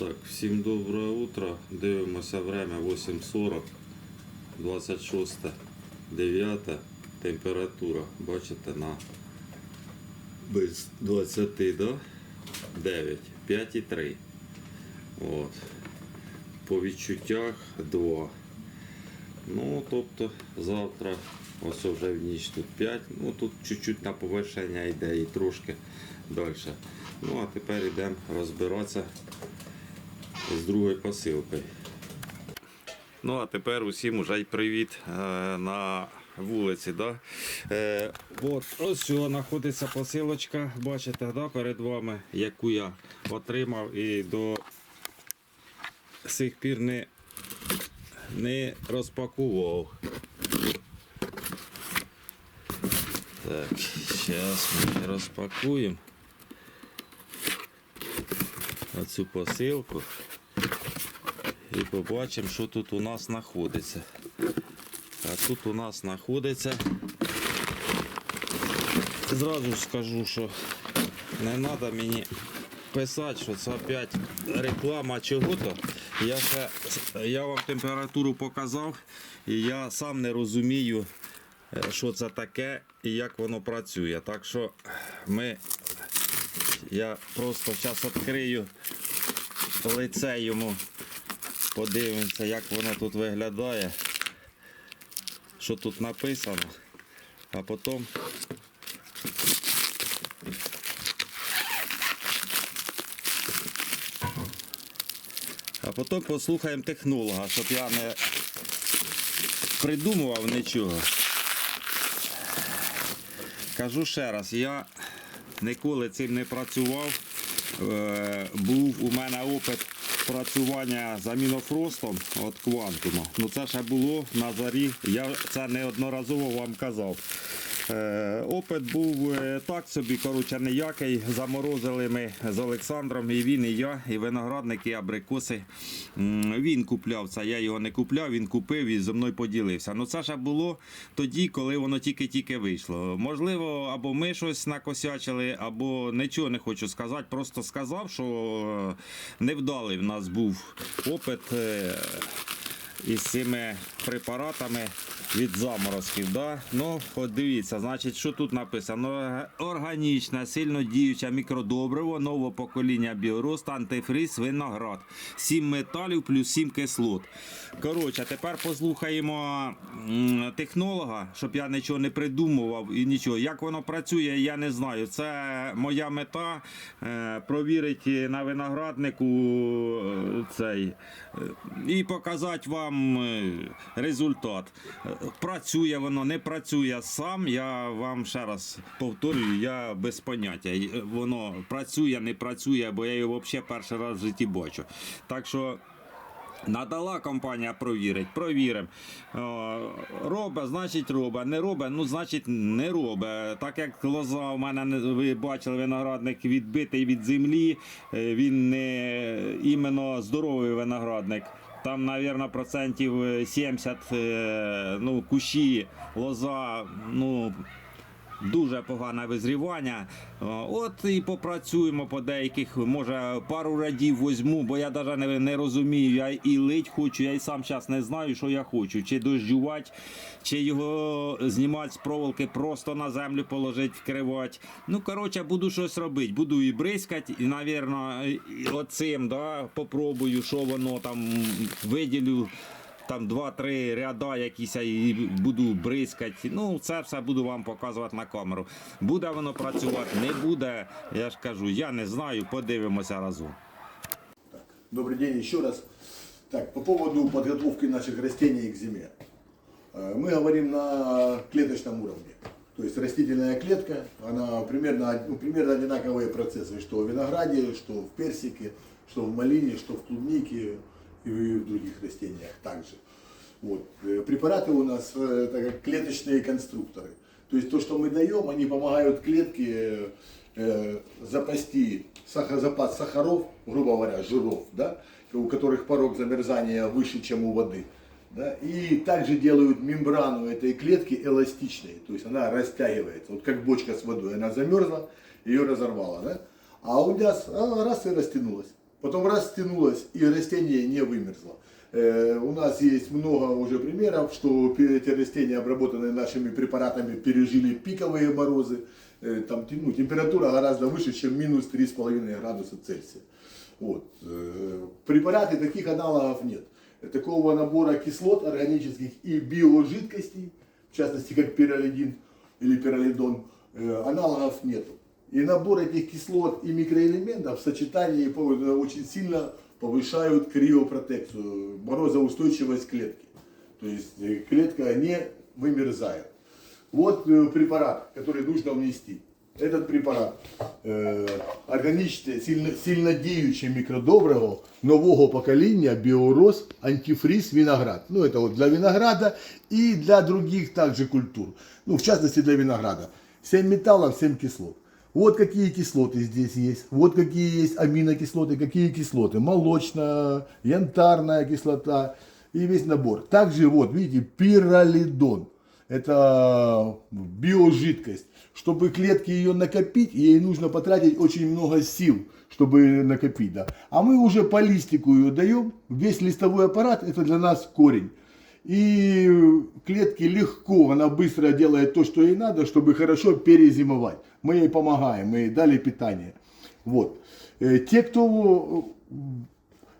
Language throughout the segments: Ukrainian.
Так, всім доброе утро. Дивимося время 8.40, 26, 9, температура. Бачите, на без 20, да? 9, 5,3. От. По відчуттях 2. Ну, тобто завтра, ось вже в ніч тут 5. Ну тут чуть-чуть на повершення йде і трошки далі. Ну а тепер йдемо розбиратися з другою посилкою. Ну, а тепер усім уже й привіт е, на вулиці. Да? Е, от ось знаходиться посилочка, бачите, да, перед вами, яку я отримав і до сих пір не, не розпакував. Так, зараз ми розпакуємо оцю посилку побачимо, що тут у нас знаходиться. А тут у нас знаходиться. Зразу скажу, що не треба мені писати, що це опять реклама чого-то. Я, ще, я вам температуру показав, і я сам не розумію, е, що це таке і як воно працює. Так що ми, я просто зараз відкрию лице йому, подивимося, як воно тут виглядає, що тут написано, а потім а потім послухаємо технолога, щоб я не придумував нічого. Кажу ще раз, я ніколи цим не працював. Е, був у мене опит працювання з амінофростом від квантума. Ну це ще було на зарі, я це неодноразово вам казав. Е, опит був е, так собі, коротше, ніякий. Заморозили ми з Олександром, і він, і я, і виноградники, і абрикоси. М, Він купляв це, я його не купляв, він купив і зі мною поділився. Ну це ще було тоді, коли воно тільки-тільки вийшло. Можливо, або ми щось накосячили, або нічого не хочу сказати. Просто сказав, що е, невдалий в нас був опит. Із цими препаратами від заморозків. Да? Ну, от дивіться, значить, що тут написано? Органічне, сильно діюче мікродобриво, нового покоління біорост, антифриз, виноград. 7 металів плюс 7 кислот. Коротше, тепер послухаємо технолога, щоб я нічого не придумував і нічого. Як воно працює, я не знаю. Це моя мета е, провірити на винограднику е, цей е, і показати вам е, результат. Е, Працює воно, не працює сам. Я вам ще раз повторюю, я без поняття. Е, Воно працює, не працює, бо я його взагалі перший раз в житті бачу. Так що. Надала компанія провірить, провіримо. Робе, значить робе, не робе, ну значить не робе. Так як лоза у мене ви бачили, виноградник відбитий від землі, е, він не іменно здоровий виноградник. Там, мабуть, процентів е, 70 е, ну, кущі, лоза, ну, Дуже погане визрівання. От і попрацюємо по деяких, може пару радів візьму, бо я навіть не, не розумію. Я і лить хочу, я і сам зараз не знаю, що я хочу. Чи дощувати, чи його знімати з проволоки, просто на землю положити, вкривати. Ну, коротше, буду щось робити. Буду і бризкати, і, мабуть, оцим да, попробую, що воно там виділю там два-три ряда якісь і буду бризкати. Ну, це все буду вам показувати на камеру. Буде воно працювати, не буде. Я ж кажу, я не знаю, подивимося разом. Добрый день еще раз. Так, по поводу подготовки наших растений к зиме. Э, Мы говорим на клеточном уровне. То есть растительная клетка, она примерно, од- ну, примерно одинаковые процессы, что в винограде, что в персике, что в малине, что в клубнике и в других растениях также. Вот. Э, Препараты у нас э, это как клеточные конструкторы. То есть то, что мы даем, они помогают клетке э, запасти сахар, запас сахаров, грубо говоря, жиров, да, у которых порог замерзания выше, чем у воды. Да, и также делают мембрану этой клетки эластичной, то есть она растягивается, вот как бочка с водой, она замерзла, ее разорвала, да, а у нас а, раз и растянулась. Потом растянулась и растение не вымерзло. Э, У нас есть много уже примеров, что эти растения, обработанные нашими препаратами, пережили пиковые морозы. Э, Там ну, температура гораздо выше, чем минус 3,5 градуса Цельсия. Вот. Э, Препараты таких аналогов нет. Такого набора кислот органических и биожидкостей, в частности как пиролидин или пиролидон, аналогов нету. И набор этих кислот и микроэлементов в сочетании по- очень сильно повышают криопротекцию, морозоустойчивость клетки. То есть э, клетка не вымерзает. Вот э, препарат, который нужно внести. Этот препарат е, органічне, сильно, сильнодіюче мікродобриво нового покоління біорос антифриз виноград. Ну, это вот для винограда и для других также культур. Ну, в частности для винограда. 7 металлов, 7 кислот. Вот какие кислоты здесь есть. Вот какие есть аминокислоты, какие кислоты. Молочная, янтарная кислота и весь набор. Также вот, видите, пиролидон. Это биожидкость. Чтобы клетки ее накопить, ей нужно потратить очень много сил, чтобы накопить. Да. А мы уже по листику ее даем. Весь листовой аппарат это для нас корень. И клетки легко, она быстро делает то, что ей надо, чтобы хорошо перезимовать. Мы ей помогаем, мы ей дали питание. Вот. Э, Те, кто...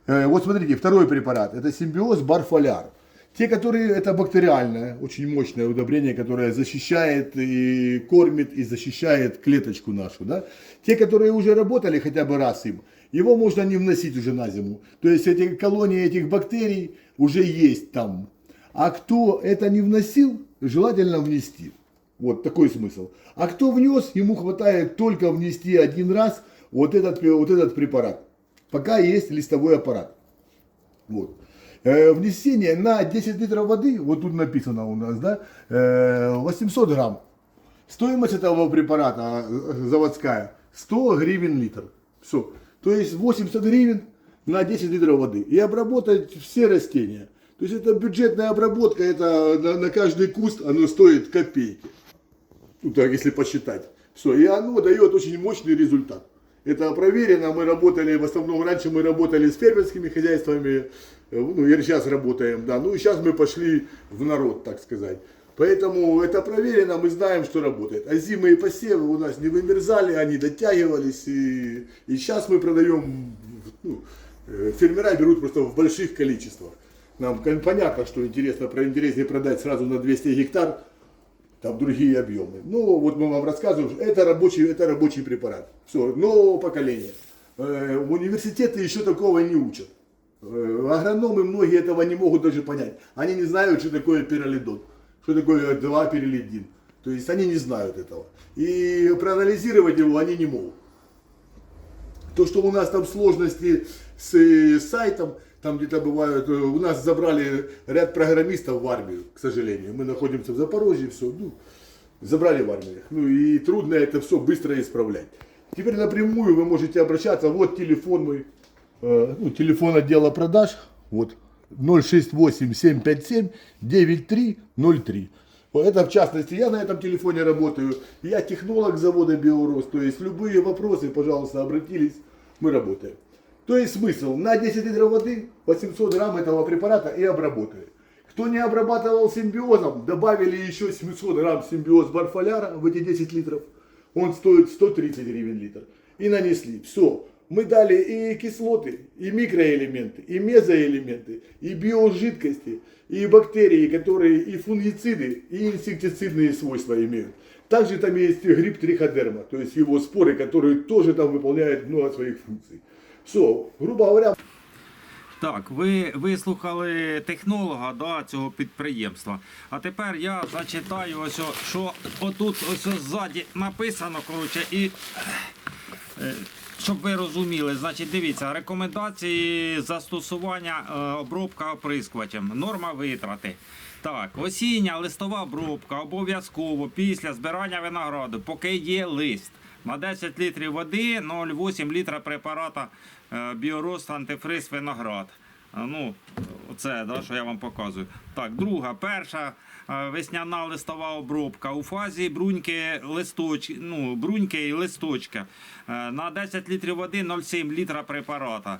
э, Вот смотрите, второй препарат, это симбиоз барфоляр. Те, которые, это бактериальное, очень мощное удобрение, которое защищает и кормит, и защищает клеточку нашу. Да? Те, которые уже работали хотя бы раз им, его можно не вносить уже на зиму. То есть эти колонии этих бактерий уже есть там. А кто это не вносил, желательно внести. Вот такой смысл. А кто внес, ему хватает только внести один раз вот этот, вот этот препарат. Пока есть листовой аппарат. Вот. Э, внесение на 10 литров воды, вот тут написано у нас, да, э, 800 грамм. Стоимость этого препарата э, заводская 100 гривен литр. Все. То есть 80 гривен на 10 литров воды. И обработать все растения. То есть это бюджетная обработка, это на, на каждый куст оно стоит копейки. Ну так, если посчитать. Все. И оно дает очень мощный результат. Это проверено, мы работали, в основном раньше мы работали с фермерскими хозяйствами, э, ну и сейчас работаем, да, ну и сейчас мы пошли в народ, так сказать. Поэтому это проверено, мы знаем, что работает. А зимы и посевы у нас не вымерзали, они дотягивались, и, и сейчас мы продаем, ну, э, фермера берут просто в больших количествах. Нам понятно, что интересно, про интереснее продать сразу на 200 гектар, там другие объемы. Ну, вот мы вам рассказываем, это рабочий, это рабочий препарат. Все, нового поколения. Э, университеты еще такого не учат. Э, Агрономы многие этого не могут даже понять. Они не знают, что такое пиролидон, что такое 2 пиролидин. То есть они не знают этого. И проанализировать его они не могут. То, что у нас там сложности с э, сайтом, там где-то бывают, э, у нас забрали ряд программистов в армию, к сожалению. Мы находимся в Запорожье, все, ну, забрали в армию. Ну и трудно это все быстро исправлять. Теперь напрямую вы можете обращаться, вот телефон мой, э, ну, телефон отдела продаж, вот 068 757 9303. Вот Это в частности, я на этом телефоне работаю. Я технолог завода Биорос. То есть любые вопросы, пожалуйста, обратились, мы работаем. То есть смысл, на 10 литров воды 800 грамм этого препарата и обработали. Кто не обрабатывал симбиозом, добавили еще 700 грамм симбиоз барфоляра в эти 10 литров. Он стоит 130 гривен литр. И нанесли. Все. Мы дали и кислоты, и микроэлементы, и мезоэлементы, и биожидкости, и бактерии, которые и фунгициды, и инсектицидные свойства имеют. Также там есть гриб триходерма, то есть его споры, которые тоже там выполняют много своих функций. Все, грубо говоря, Так, ви вислухали технолога да, цього підприємства. А тепер я зачитаю ось, що отут ось ззаді написано, коротше, і е, щоб ви розуміли, значить, дивіться, рекомендації застосування е, обробка оприскувачем, норма витрати. Так, осіння листова обробка обов'язково після збирання винограду, поки є лист. На 10 літрів води 0,8 літра препарата е, біорост антифриз виноград. А, Ну, Це да, що я вам показую. Так, друга, перша е, весняна листова обробка у фазі бруньки, листочки, ну, бруньки і листочка. Е, На 10 літрів води 0,7 літра препарата.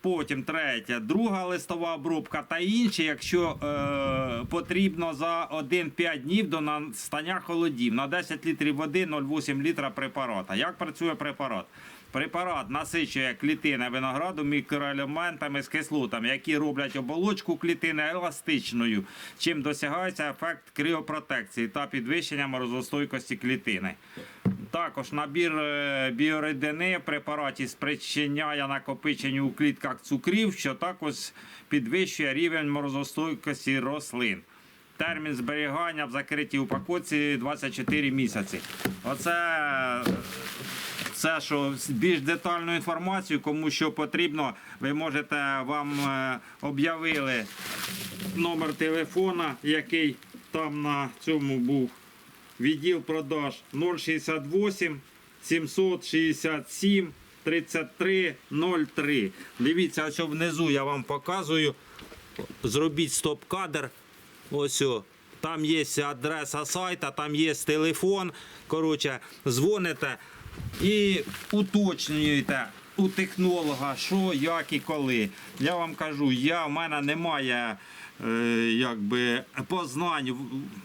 Потім третя, друга листова обробка та інші, якщо е, потрібно за 1-5 днів до настання холодів. На 10 літрів води 0,8 літра препарата. Як працює препарат? Препарат насичує клітини винограду мікроелементами з кислотами, які роблять оболочку клітини еластичною, чим досягається ефект кріопротекції та підвищення морозостойкості клітини. Також набір е, біорідини в препараті спричиняє накопиченню у клітках цукрів, що також підвищує рівень морозостойкості рослин. Термін зберігання в закритій упаковці 24 місяці. Оце це, що більш детальну інформацію, кому що потрібно, ви можете вам е, об'явили номер телефона, який там на цьому був. Відділ продаж 068 767 33 03. Дивіться, ось внизу я вам показую. Зробіть стоп-кадр. Ось. о. Там є адреса сайта, там є телефон. Коротше, дзвоните і уточнюєте у технолога, що, як і коли. Я вам кажу, я, в мене немає якби, познань,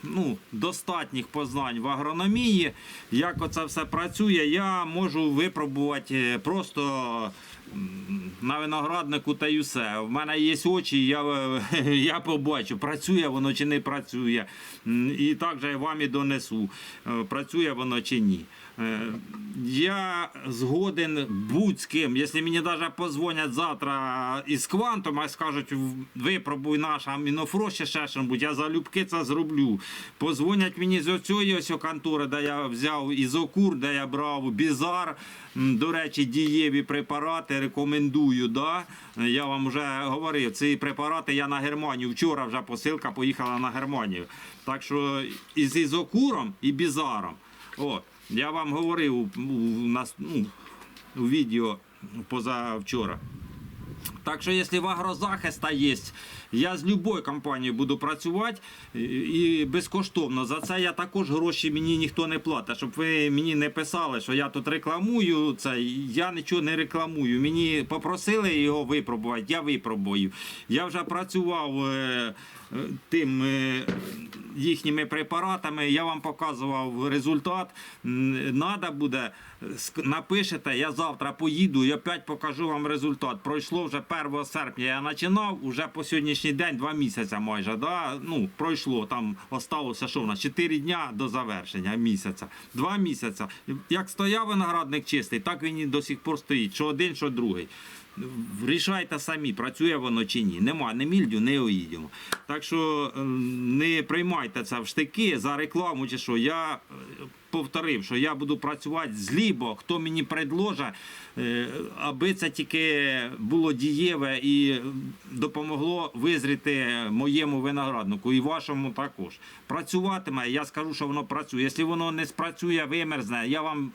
ну, достатніх познань в агрономії. Як оце все працює, я можу випробувати е, просто на винограднику та й усе. В мене є очі, я, я побачу, працює воно чи не працює. І так же вам і донесу, е, працює воно чи ні. Е, Я згоден будь з ким. Якщо мені навіть позвонять завтра із квантом, а скажуть, випробуй наш амінофро ще що-небудь, я залюбки це зроблю. Позвонять мені з оцієї ось контори, де я взяв ізокур, де я брав бізар. До речі, дієві препарати рекомендую. Да? Я вам вже говорив, ці препарати я на Германію. Вчора вже посилка поїхала на Германію. Так що і з ізокуром і бізаром. О, я вам говорив у, у, нас, ну, у відео позавчора. Так що, якщо в агрозахиста є, я з будь-якою компанією буду працювати і- безкоштовно. За це я також гроші мені ніхто не платить. Щоб ви мені не писали, що я тут рекламую це. Я нічого не рекламую. Мені попросили його випробувати, я випробую. Я вже працював е, тим. е, Їхніми препаратами я вам показував результат. Надо буде, напишете, я завтра поїду і опять покажу вам результат. Пройшло вже 1 серпня. Я починав, уже по сьогоднішній день два місяці майже. Да? Ну, пройшло там, осталося що в нас 4 дня до завершення місяця. Два місяці. Як стояв виноградник чистий, так він і до сих пор стоїть. Що один, що другий. Рішайте самі, працює воно чи ні. Нема ні мільдю, ні оїдіуму. Так що е, не приймайте це в штики за рекламу чи що. Я е, повторив, що я буду працювати з лібо, хто мені предложить, е, аби це тільки було дієве і допомогло визріти моєму винограднику і вашому також. Працюватиме, я скажу, що воно працює. Якщо воно не спрацює, вимерзне, я вам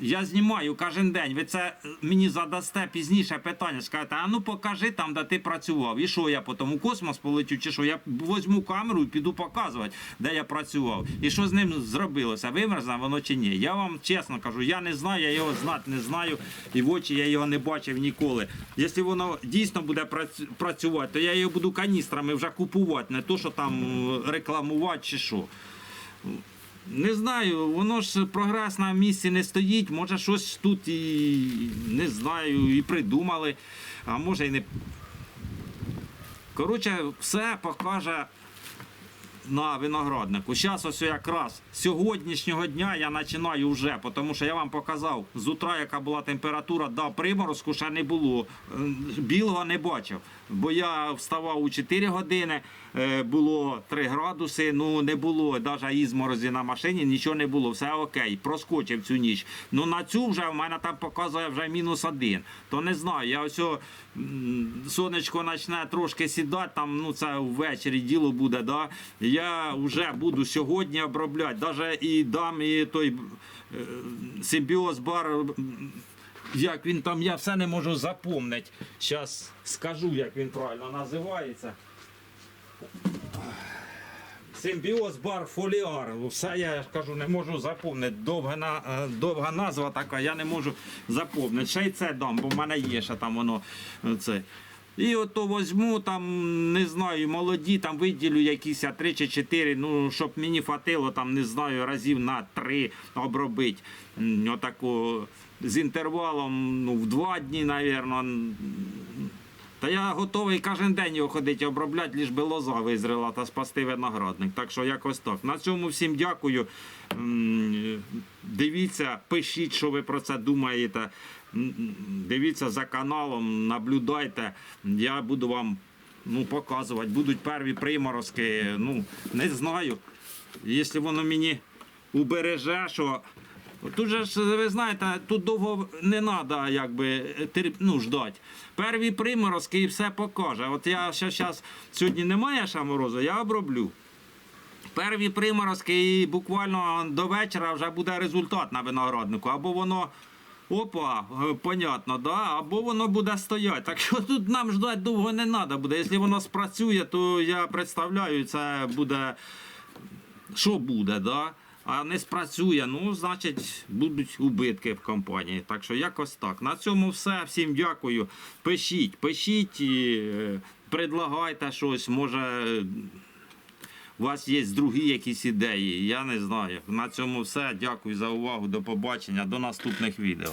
я знімаю кожен день. Ви це мені задасте пізніше питання. Скажете, а ну покажи там, де ти працював. І що я потім у космос полетю, чи що? Я возьму камеру і піду показувати, де я працював. І що з ним зробилося? Вимерзне воно чи ні? Я вам чесно кажу, я не знаю, я його знати не знаю. І в очі я його не бачив ніколи. Якщо воно дійсно буде працю- працювати, то я його буду каністрами вже купувати, не то, що там е, рекламувати чи що. Не знаю, воно ж прогрес на місці не стоїть. Може, щось тут і не знаю, і придумали, а може і не. Коротше, все покаже на винограднику. Зараз ось якраз з сьогоднішнього дня я починаю вже, тому що я вам показав з утра, яка була температура, да, приморозку ще не було. Білого не бачив. Бо я вставав у 4 години, е, було 3 градуси, ну не було навіть ізморозі на машині, нічого не було, все окей, проскочив цю ніч. Ну на цю вже в мене там показує вже мінус один. То не знаю, я ось сонечко почне трошки сідати, там ну це ввечері діло буде. Да? Я вже буду сьогодні обробляти, навіть і дам і той е, симбіоз бар. Як він там, я все не можу запомнити. Зараз скажу, як він правильно називається. Симбіоз бар фоліар. Все я кажу, не можу запомнити. Довга, е, довга назва така, я не можу запомнити. Ще й це дам, бо в мене є ще там воно. е, Це. І ото возьму там, не знаю, молоді, там виділю якісь а, три чи чотири, ну, щоб мені хватило, там, не знаю, разів на три обробити. Отаку з інтервалом ну, в два дні, мабуть. Та я готовий кожен день його ходити обробляти, ліж би лоза визрела та спасти виноградник. Так що якось так. На цьому всім дякую. Дивіться, пишіть, що ви про це думаєте. Дивіться за каналом, наблюдайте. Я буду вам ну, показувати. Будуть перві приморозки. Ну, не знаю. Якщо воно мені убереже, що Тут же ж, ви знаєте, тут довго не треба якби, терп- ну, ждати. Перві приморозки і все покаже. От я ще зараз, сьогодні немає ще морозу, я оброблю. Перві приморозки і буквально до вечора вже буде результат на винограднику. Або воно. Опа, е, понятно, да? або воно буде стояти. Так що тут нам ждати довго не треба буде. Якщо воно спрацює, то я представляю, це буде що буде, да? А не спрацює, ну, значить, будуть убитки в компанії. Так що якось так. На цьому все. Всім дякую. Пишіть, пишіть, е, предлагайте щось, може. У вас є другі якісь ідеї, я не знаю. На цьому все. Дякую за увагу. До побачення, до наступних відео.